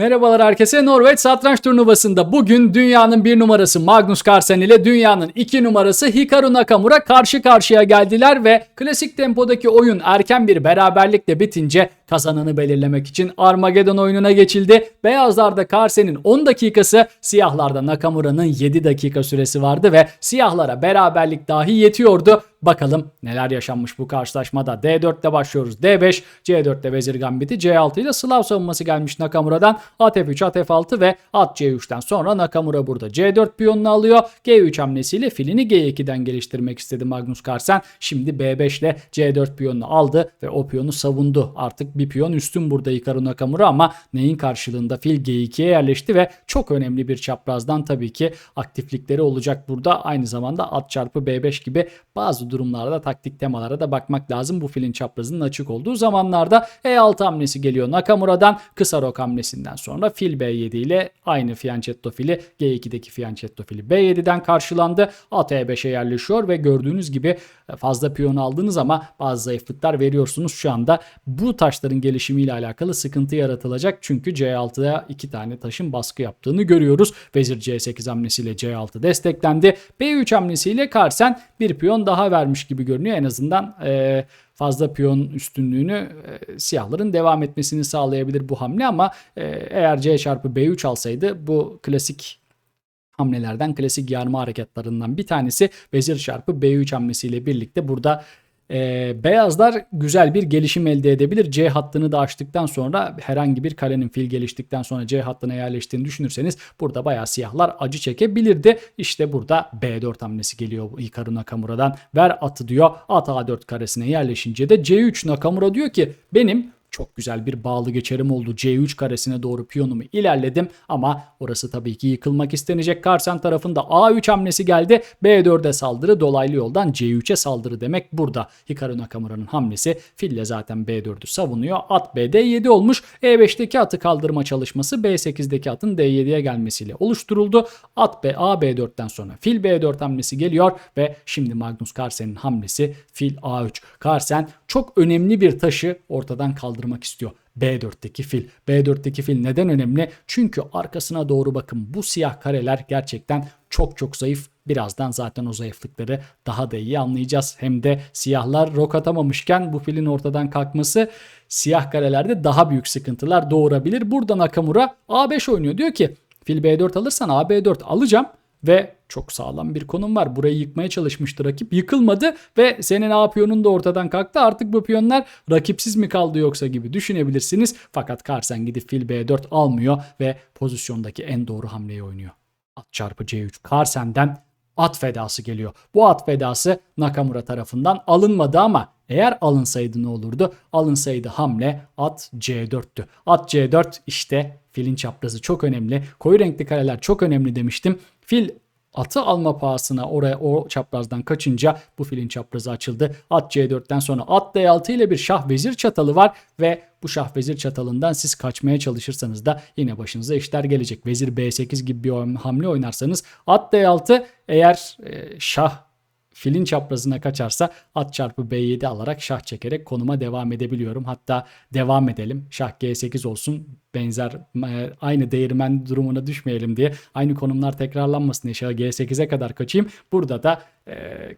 Merhabalar herkese. Norveç Satranç Turnuvası'nda bugün dünyanın bir numarası Magnus Carlsen ile dünyanın iki numarası Hikaru Nakamura karşı karşıya geldiler ve klasik tempodaki oyun erken bir beraberlikle bitince kazananı belirlemek için Armageddon oyununa geçildi. Beyazlarda Carlsen'in 10 dakikası, siyahlarda Nakamura'nın 7 dakika süresi vardı ve siyahlara beraberlik dahi yetiyordu. Bakalım neler yaşanmış bu karşılaşmada. D4'te başlıyoruz. D5, C4'te Vezir Gambit'i, C6 ile Slav savunması gelmiş Nakamura'dan. At F3, at F6 ve at C3'ten sonra Nakamura burada C4 piyonunu alıyor. G3 hamlesiyle filini G2'den geliştirmek istedi Magnus Carlsen. Şimdi B5 ile C4 piyonunu aldı ve o piyonu savundu. Artık bir piyon üstün burada Hikaru Nakamura ama neyin karşılığında fil G2'ye yerleşti ve çok önemli bir çaprazdan tabii ki aktiflikleri olacak burada. Aynı zamanda at çarpı B5 gibi bazı durumlarda taktik temalara da bakmak lazım. Bu filin çaprazının açık olduğu zamanlarda E6 hamlesi geliyor Nakamura'dan. Kısa rok hamlesinden sonra fil B7 ile aynı fianchetto fili G2'deki fianchetto fili B7'den karşılandı. At E5'e yerleşiyor ve gördüğünüz gibi fazla piyon aldınız ama bazı zayıflıklar veriyorsunuz şu anda. Bu taşların gelişimiyle alakalı sıkıntı yaratılacak. Çünkü C6'ya iki tane taşın baskı yaptığını görüyoruz. Vezir C8 hamlesiyle C6 desteklendi. B3 hamlesiyle Carlsen bir piyon daha vermiş gibi görünüyor. En azından e, fazla piyon üstünlüğünü e, siyahların devam etmesini sağlayabilir bu hamle ama e, eğer C çarpı B3 alsaydı bu klasik hamlelerden klasik yarma hareketlerinden bir tanesi vezir çarpı B3 hamlesiyle birlikte burada e, beyazlar güzel bir gelişim elde edebilir. C hattını da açtıktan sonra herhangi bir kalenin fil geliştikten sonra C hattına yerleştiğini düşünürseniz burada bayağı siyahlar acı çekebilirdi. İşte burada B4 hamlesi geliyor Hikaru Nakamura'dan. Ver atı diyor. At A4 karesine yerleşince de C3 Nakamura diyor ki benim çok güzel bir bağlı geçerim oldu. C3 karesine doğru piyonumu ilerledim ama orası tabii ki yıkılmak istenecek. Karsen tarafında A3 hamlesi geldi. B4'e saldırı dolaylı yoldan C3'e saldırı demek burada. Hikaru Nakamura'nın hamlesi fille zaten B4'ü savunuyor. At B'de 7 olmuş. E5'teki atı kaldırma çalışması B8'deki atın D7'ye gelmesiyle oluşturuldu. At B A-B4'ten sonra fil B4 hamlesi geliyor ve şimdi Magnus Carlsen'in hamlesi fil A3. Carlsen çok önemli bir taşı ortadan kaldırmak istiyor. B4'teki fil. B4'teki fil neden önemli? Çünkü arkasına doğru bakın bu siyah kareler gerçekten çok çok zayıf. Birazdan zaten o zayıflıkları daha da iyi anlayacağız. Hem de siyahlar rok atamamışken bu filin ortadan kalkması siyah karelerde daha büyük sıkıntılar doğurabilir. Burada Nakamura A5 oynuyor. Diyor ki fil B4 alırsan AB4 alacağım ve çok sağlam bir konum var. Burayı yıkmaya çalışmıştı rakip. Yıkılmadı ve senin A piyonun da ortadan kalktı. Artık bu piyonlar rakipsiz mi kaldı yoksa gibi düşünebilirsiniz. Fakat Carlsen gidip fil B4 almıyor ve pozisyondaki en doğru hamleyi oynuyor. At çarpı C3 Carlsen'den at fedası geliyor. Bu at fedası Nakamura tarafından alınmadı ama eğer alınsaydı ne olurdu? Alınsaydı hamle at C4'tü. At C4 işte filin çaprazı çok önemli. Koyu renkli kareler çok önemli demiştim. Fil atı alma pahasına oraya o çaprazdan kaçınca bu filin çaprazı açıldı. At C4'ten sonra at D6 ile bir şah vezir çatalı var ve bu şah vezir çatalından siz kaçmaya çalışırsanız da yine başınıza işler gelecek. Vezir B8 gibi bir hamle oynarsanız at D6 eğer e, şah filin çaprazına kaçarsa at çarpı B7 alarak şah çekerek konuma devam edebiliyorum. Hatta devam edelim. Şah G8 olsun benzer e, aynı değirmen durumuna düşmeyelim diye aynı konumlar tekrarlanmasın diye şah G8'e kadar kaçayım. Burada da e,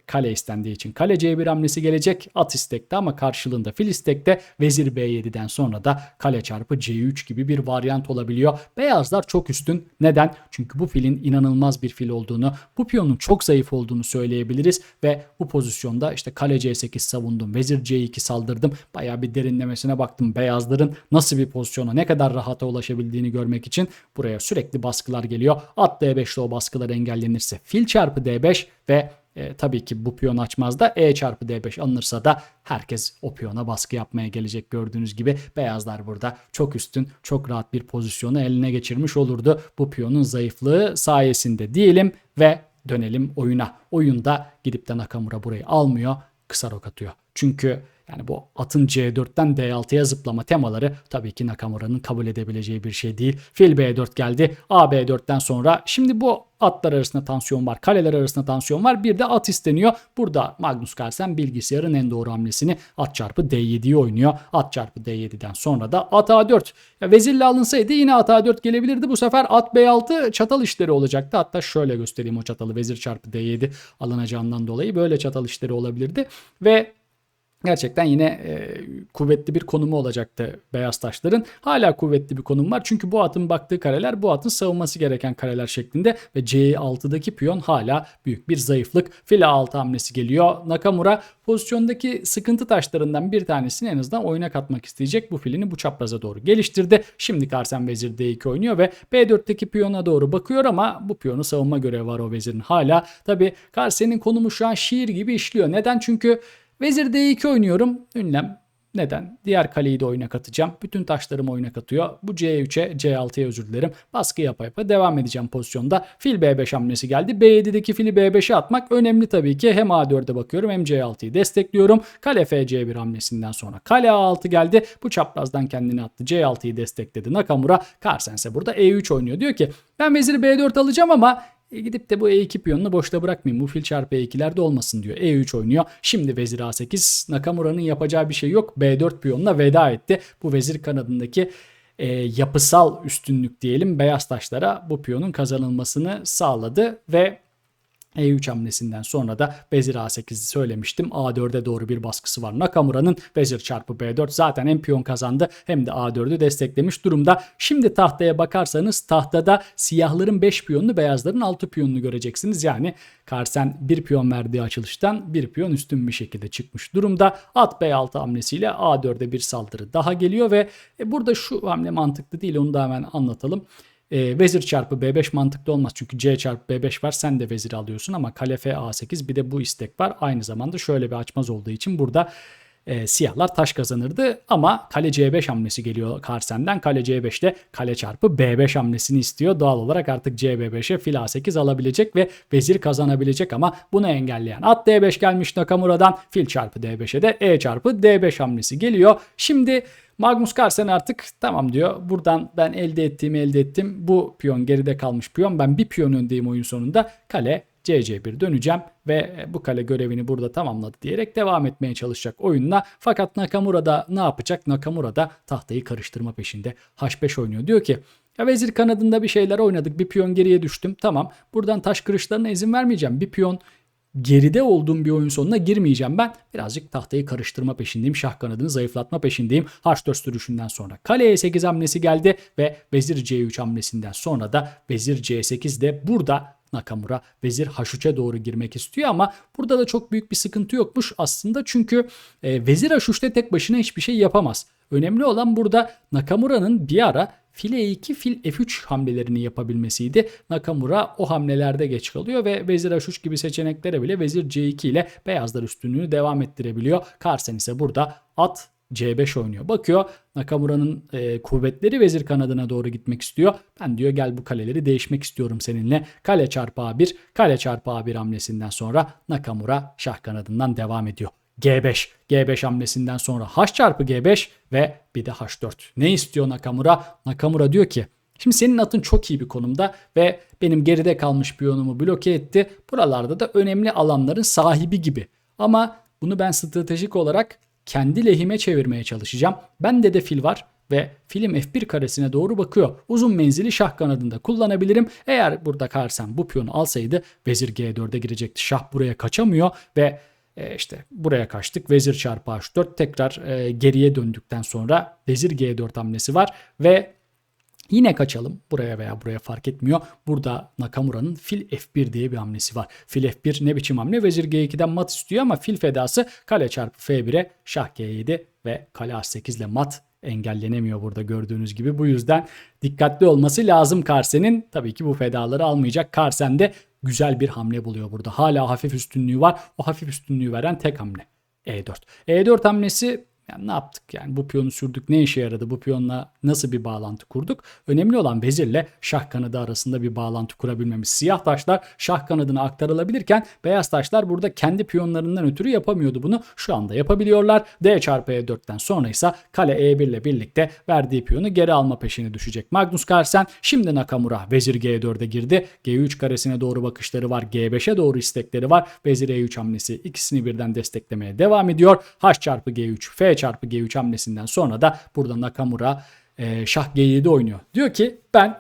kale istendiği için kale C1 hamlesi gelecek. At istekte ama karşılığında fil istekte vezir B7'den sonra da kale çarpı C3 gibi bir varyant olabiliyor. Beyazlar çok üstün. Neden? Çünkü bu filin inanılmaz bir fil olduğunu, bu piyonun çok zayıf olduğunu söyleyebiliriz ve bu pozisyonda işte kale C8 savundum, vezir C2 saldırdım. Bayağı bir derinlemesine baktım beyazların nasıl bir pozisyona, ne kadar rahata ulaşabildiğini görmek için buraya sürekli baskılar geliyor. At D5'te o baskılar engellenirse fil çarpı D5 ve e, tabii ki bu piyon açmaz da E çarpı D5 alınırsa da herkes o piyona baskı yapmaya gelecek gördüğünüz gibi. Beyazlar burada çok üstün, çok rahat bir pozisyonu eline geçirmiş olurdu. Bu piyonun zayıflığı sayesinde diyelim ve dönelim oyuna. Oyunda gidip de Nakamura burayı almıyor, kısa rok atıyor. Çünkü Yani bu atın C4'ten D6'ya zıplama temaları tabii ki Nakamura'nın kabul edebileceği bir şey değil. Fil B4 geldi. A B4'ten sonra şimdi bu atlar arasında tansiyon var. Kaleler arasında tansiyon var. Bir de at isteniyor. Burada Magnus Carlsen bilgisayarın en doğru hamlesini at çarpı D7'yi oynuyor. At çarpı D7'den sonra da at A4. Ya vezirle alınsaydı yine at A4 gelebilirdi. Bu sefer at B6 çatal işleri olacaktı. Hatta şöyle göstereyim o çatalı. Vezir çarpı D7 alınacağından dolayı böyle çatal işleri olabilirdi. Ve Gerçekten yine e, kuvvetli bir konumu olacaktı beyaz taşların. Hala kuvvetli bir konum var. Çünkü bu atın baktığı kareler bu atın savunması gereken kareler şeklinde ve C6'daki piyon hala büyük bir zayıflık. Fila 6 hamlesi geliyor. Nakamura pozisyondaki sıkıntı taşlarından bir tanesini en azından oyuna katmak isteyecek. Bu filini bu çapraza doğru geliştirdi. Şimdi Karsen Vezir D2 oynuyor ve B4'teki piyona doğru bakıyor ama bu piyonu savunma görevi var o vezirin hala. Tabi Karsen'in konumu şu an şiir gibi işliyor. Neden? Çünkü Vezir D2 oynuyorum. Ünlem neden? Diğer kaleyi de oyuna katacağım. Bütün taşlarımı oyuna katıyor. Bu C3'e, C6'ya özür dilerim. Baskı yapa yapa devam edeceğim pozisyonda. Fil B5 hamlesi geldi. B7'deki fili B5'e atmak önemli tabii ki. Hem A4'e bakıyorum hem C6'yı destekliyorum. Kale FC1 hamlesinden sonra kale A6 geldi. Bu çaprazdan kendini attı. C6'yı destekledi Nakamura. Carsen burada E3 oynuyor. Diyor ki ben veziri B4 alacağım ama e gidip de bu E2 piyonunu boşta bırakmayayım. Bu fil çarpı E2'lerde olmasın diyor. E3 oynuyor. Şimdi vezir A8. Nakamura'nın yapacağı bir şey yok. B4 piyonuna veda etti. Bu vezir kanadındaki e, yapısal üstünlük diyelim beyaz taşlara bu piyonun kazanılmasını sağladı ve e3 hamlesinden sonra da vezir A8'i söylemiştim. A4'e doğru bir baskısı var. Nakamura'nın vezir çarpı B4 zaten hem piyon kazandı hem de A4'ü desteklemiş durumda. Şimdi tahtaya bakarsanız tahtada siyahların 5 piyonunu beyazların 6 piyonunu göreceksiniz. Yani Karsen bir piyon verdiği açılıştan bir piyon üstün bir şekilde çıkmış durumda. At B6 hamlesiyle A4'e bir saldırı daha geliyor ve e, burada şu hamle mantıklı değil onu da hemen anlatalım. E, vezir çarpı B5 mantıklı olmaz çünkü C çarpı B5 var sen de vezir alıyorsun ama kale F A8 bir de bu istek var. Aynı zamanda şöyle bir açmaz olduğu için burada e, siyahlar taş kazanırdı ama kale C5 hamlesi geliyor Karsen'den. Kale C5'te kale çarpı B5 hamlesini istiyor. Doğal olarak artık CB5'e fil A8 alabilecek ve vezir kazanabilecek ama bunu engelleyen at D5 gelmiş Nakamura'dan. Fil çarpı D5'e de E çarpı D5 hamlesi geliyor. Şimdi Magnus Carlsen artık tamam diyor. Buradan ben elde ettiğimi elde ettim. Bu piyon geride kalmış piyon. Ben bir piyon öndeyim oyun sonunda. Kale CC1 döneceğim ve bu kale görevini burada tamamladı diyerek devam etmeye çalışacak oyunla. Fakat Nakamura da ne yapacak? Nakamura da tahtayı karıştırma peşinde. H5 oynuyor. Diyor ki ya vezir kanadında bir şeyler oynadık. Bir piyon geriye düştüm. Tamam. Buradan taş kırışlarına izin vermeyeceğim. Bir piyon geride olduğum bir oyun sonuna girmeyeceğim ben. Birazcık tahtayı karıştırma peşindeyim. Şah kanadını zayıflatma peşindeyim. H4 sürüşünden sonra kale E8 hamlesi geldi ve vezir C3 hamlesinden sonra da vezir C8 de burada Nakamura vezir H3'e doğru girmek istiyor ama burada da çok büyük bir sıkıntı yokmuş aslında çünkü e, vezir H3'te tek başına hiçbir şey yapamaz. Önemli olan burada Nakamura'nın bir ara fil E2 fil F3 hamlelerini yapabilmesiydi. Nakamura o hamlelerde geç kalıyor ve vezir H3 gibi seçeneklere bile vezir C2 ile beyazlar üstünlüğünü devam ettirebiliyor. Carsen ise burada at C5 oynuyor. Bakıyor Nakamura'nın e, kuvvetleri vezir kanadına doğru gitmek istiyor. Ben diyor gel bu kaleleri değişmek istiyorum seninle. Kale çarpı A1, kale çarpı A1 hamlesinden sonra Nakamura şah kanadından devam ediyor. G5. G5 hamlesinden sonra H çarpı G5 ve bir de H4. Ne istiyor Nakamura? Nakamura diyor ki Şimdi senin atın çok iyi bir konumda ve benim geride kalmış piyonumu bloke etti. Buralarda da önemli alanların sahibi gibi. Ama bunu ben stratejik olarak kendi lehime çevirmeye çalışacağım. Bende de fil var ve film F1 karesine doğru bakıyor. Uzun menzili şah kanadında kullanabilirim. Eğer burada Karsen bu piyonu alsaydı vezir G4'e girecekti. Şah buraya kaçamıyor ve e işte buraya kaçtık. Vezir çarpı H4 tekrar e, geriye döndükten sonra vezir G4 hamlesi var ve Yine kaçalım buraya veya buraya fark etmiyor. Burada Nakamura'nın fil F1 diye bir hamlesi var. Fil F1 ne biçim hamle? Vezir G2'den mat istiyor ama fil fedası kale çarpı F1'e şah G7 ve kale H8 ile mat engellenemiyor burada gördüğünüz gibi. Bu yüzden dikkatli olması lazım Karsen'in. Tabii ki bu fedaları almayacak. Karsen de güzel bir hamle buluyor burada. Hala hafif üstünlüğü var. O hafif üstünlüğü veren tek hamle. E4. E4 hamlesi Yani ne yaptık yani bu piyonu sürdük ne işe yaradı bu piyonla nasıl bir bağlantı kurduk? Önemli olan vezirle şah kanadı arasında bir bağlantı kurabilmemiz. Siyah taşlar şah kanadına aktarılabilirken beyaz taşlar burada kendi piyonlarından ötürü yapamıyordu bunu. Şu anda yapabiliyorlar. D çarpı E4'ten sonra ise kale E1 ile birlikte verdiği piyonu geri alma peşine düşecek. Magnus Carlsen şimdi Nakamura vezir G4'e girdi. G3 karesine doğru bakışları var. G5'e doğru istekleri var. Vezir E3 hamlesi ikisini birden desteklemeye devam ediyor. H çarpı G3, F çarpı G3 hamlesinden sonra da burada Nakamura e, şah G7 oynuyor. Diyor ki ben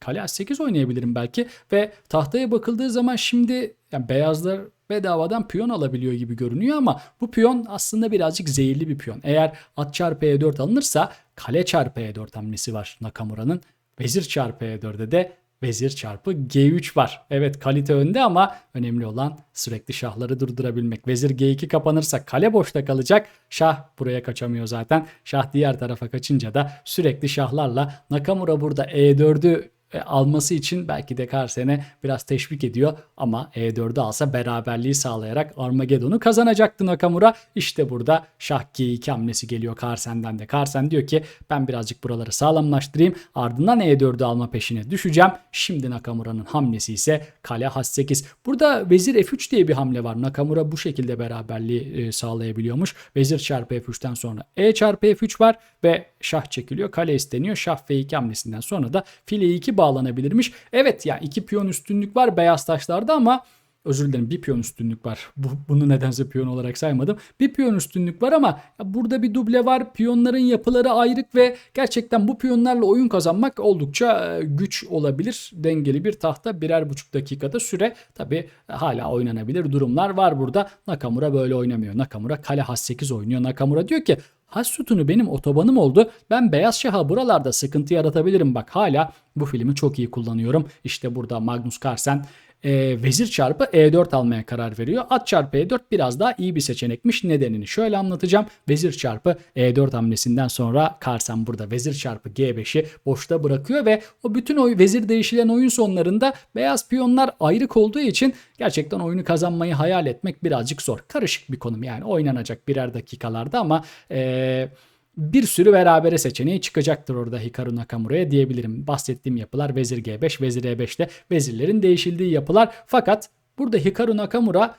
kale A8 oynayabilirim belki ve tahtaya bakıldığı zaman şimdi yani beyazlar bedavadan piyon alabiliyor gibi görünüyor ama bu piyon aslında birazcık zehirli bir piyon. Eğer at çarpı E4 alınırsa kale çarpı E4 hamlesi var Nakamura'nın. Vezir çarpı E4'de de vezir çarpı G3 var. Evet kalite önde ama önemli olan sürekli şahları durdurabilmek. Vezir G2 kapanırsa kale boşta kalacak. Şah buraya kaçamıyor zaten. Şah diğer tarafa kaçınca da sürekli şahlarla Nakamura burada E4'ü e, alması için belki de Carlsen'e biraz teşvik ediyor ama E4'ü alsa beraberliği sağlayarak Armageddon'u kazanacaktı Nakamura. İşte burada şah G2 hamlesi geliyor Carlsen'den de. Carlsen diyor ki ben birazcık buraları sağlamlaştırayım ardından E4'ü alma peşine düşeceğim. Şimdi Nakamura'nın hamlesi ise kale H8. Burada vezir F3 diye bir hamle var. Nakamura bu şekilde beraberliği e, sağlayabiliyormuş. Vezir çarpı F3'ten sonra E çarpı F3 var ve şah çekiliyor. Kale isteniyor. Şah F2 hamlesinden sonra da file 2 bağlanabilirmiş. Evet yani iki piyon üstünlük var beyaz taşlarda ama özür dilerim bir piyon üstünlük var. Bu, bunu nedense piyon olarak saymadım. Bir piyon üstünlük var ama burada bir duble var. Piyonların yapıları ayrık ve gerçekten bu piyonlarla oyun kazanmak oldukça e, güç olabilir. Dengeli bir tahta birer buçuk dakikada süre. Tabi hala oynanabilir durumlar var burada. Nakamura böyle oynamıyor. Nakamura kale H8 oynuyor. Nakamura diyor ki Has sütunu benim otobanım oldu. Ben Beyaz Şah'a buralarda sıkıntı yaratabilirim. Bak hala bu filmi çok iyi kullanıyorum. İşte burada Magnus Carlsen e, vezir çarpı E4 almaya karar veriyor. At çarpı E4 biraz daha iyi bir seçenekmiş. Nedenini şöyle anlatacağım. Vezir çarpı E4 hamlesinden sonra Carlsen burada vezir çarpı G5'i boşta bırakıyor ve o bütün o vezir değişilen oyun sonlarında beyaz piyonlar ayrık olduğu için gerçekten oyunu kazanmayı hayal etmek birazcık zor. Karışık bir konum yani oynanacak birer dakikalarda ama eee bir sürü berabere seçeneği çıkacaktır orada Hikaru Nakamura'ya diyebilirim. Bahsettiğim yapılar vezir G5, vezir E5'te vezirlerin değişildiği yapılar. Fakat burada Hikaru Nakamura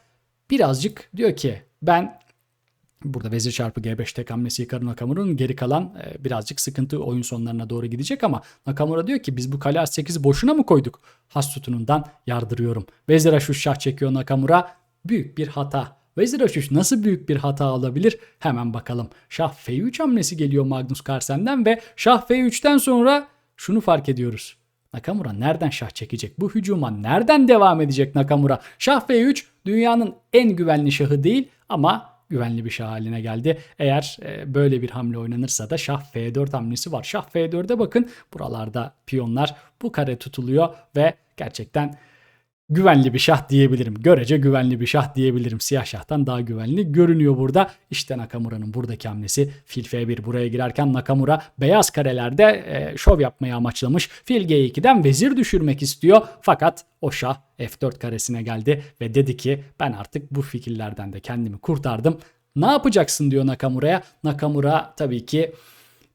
birazcık diyor ki ben Burada vezir çarpı G5 tek hamlesi Hikaru Nakamura'nın geri kalan e, birazcık sıkıntı oyun sonlarına doğru gidecek ama Nakamura diyor ki biz bu kale A8'i boşuna mı koyduk? Has sütunundan yardırıyorum. Vezir H3 şah çekiyor Nakamura. Büyük bir hata. Vezir H3 nasıl büyük bir hata olabilir? Hemen bakalım. Şah F3 hamlesi geliyor Magnus Carlsen'den ve Şah F3'ten sonra şunu fark ediyoruz. Nakamura nereden şah çekecek? Bu hücuma nereden devam edecek Nakamura? Şah F3 dünyanın en güvenli şahı değil ama güvenli bir şah haline geldi. Eğer e, böyle bir hamle oynanırsa da şah F4 hamlesi var. Şah F4'e bakın buralarda piyonlar bu kare tutuluyor ve gerçekten güvenli bir şah diyebilirim. Görece güvenli bir şah diyebilirim. Siyah şahtan daha güvenli görünüyor burada. İşte Nakamura'nın buradaki hamlesi fil F1 buraya girerken Nakamura beyaz karelerde e, şov yapmayı amaçlamış. Fil G2'den vezir düşürmek istiyor. Fakat o şah F4 karesine geldi ve dedi ki ben artık bu fikirlerden de kendimi kurtardım. Ne yapacaksın diyor Nakamura'ya. Nakamura tabii ki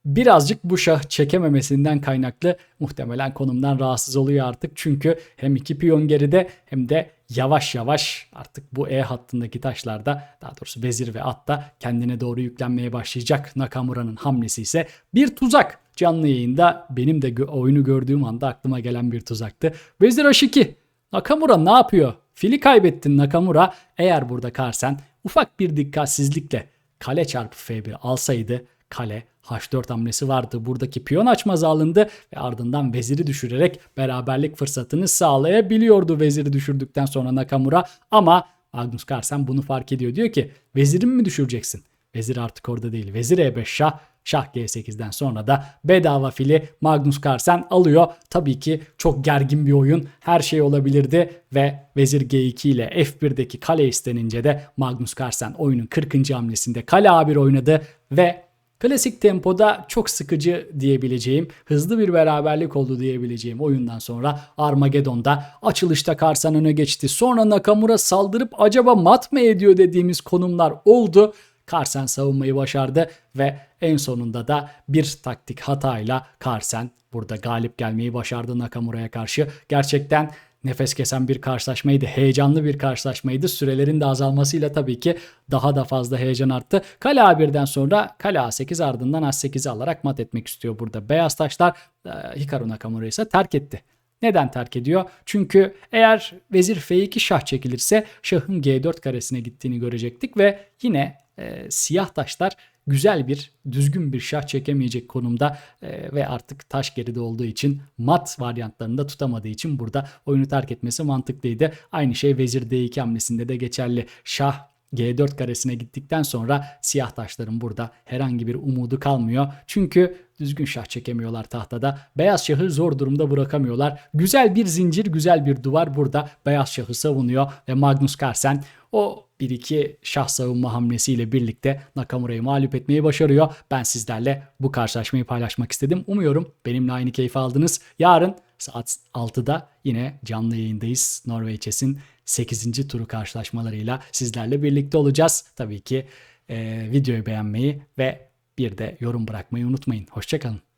birazcık bu şah çekememesinden kaynaklı muhtemelen konumdan rahatsız oluyor artık. Çünkü hem iki piyon geride hem de yavaş yavaş artık bu E hattındaki taşlarda daha doğrusu vezir ve at da kendine doğru yüklenmeye başlayacak. Nakamura'nın hamlesi ise bir tuzak. Canlı yayında benim de gö- oyunu gördüğüm anda aklıma gelen bir tuzaktı. Vezir H2. Nakamura ne yapıyor? Fili kaybettin Nakamura. Eğer burada Carlsen ufak bir dikkatsizlikle kale çarpı F1 alsaydı kale H4 hamlesi vardı. Buradaki piyon açmazı alındı ve ardından veziri düşürerek beraberlik fırsatını sağlayabiliyordu veziri düşürdükten sonra Nakamura. Ama Magnus Carlsen bunu fark ediyor. Diyor ki vezirimi mi düşüreceksin? Vezir artık orada değil. Vezir E5 şah. Şah G8'den sonra da bedava fili Magnus Carlsen alıyor. Tabii ki çok gergin bir oyun. Her şey olabilirdi ve Vezir G2 ile F1'deki kale istenince de Magnus Carlsen oyunun 40. hamlesinde kale A1 oynadı ve Klasik tempoda çok sıkıcı diyebileceğim, hızlı bir beraberlik oldu diyebileceğim oyundan sonra Armageddon'da açılışta Karsan öne geçti. Sonra Nakamura saldırıp acaba mat mı ediyor dediğimiz konumlar oldu. Carlsen savunmayı başardı ve en sonunda da bir taktik hatayla Carlsen burada galip gelmeyi başardı Nakamura'ya karşı. Gerçekten nefes kesen bir karşılaşmaydı. Heyecanlı bir karşılaşmaydı. Sürelerin de azalmasıyla tabii ki daha da fazla heyecan arttı. Kale A1'den sonra kale A8 ardından A8'i alarak mat etmek istiyor burada. Beyaz taşlar e, Hikaru Nakamura ise terk etti. Neden terk ediyor? Çünkü eğer vezir F2 şah çekilirse şahın G4 karesine gittiğini görecektik ve yine e, siyah taşlar güzel bir düzgün bir şah çekemeyecek konumda e, ve artık taş geride olduğu için mat varyantlarında tutamadığı için burada oyunu terk etmesi mantıklıydı. Aynı şey vezir D2 hamlesinde de geçerli. Şah G4 karesine gittikten sonra siyah taşların burada herhangi bir umudu kalmıyor. Çünkü düzgün şah çekemiyorlar tahtada. Beyaz şahı zor durumda bırakamıyorlar. Güzel bir zincir, güzel bir duvar burada beyaz şahı savunuyor ve Magnus Carlsen o 1-2 şah savunma hamlesiyle birlikte Nakamura'yı mağlup etmeyi başarıyor. Ben sizlerle bu karşılaşmayı paylaşmak istedim. Umuyorum benimle aynı keyif aldınız. Yarın saat 6'da yine canlı yayındayız. Norveç'in 8. turu karşılaşmalarıyla sizlerle birlikte olacağız. Tabii ki e, videoyu beğenmeyi ve bir de yorum bırakmayı unutmayın. Hoşçakalın.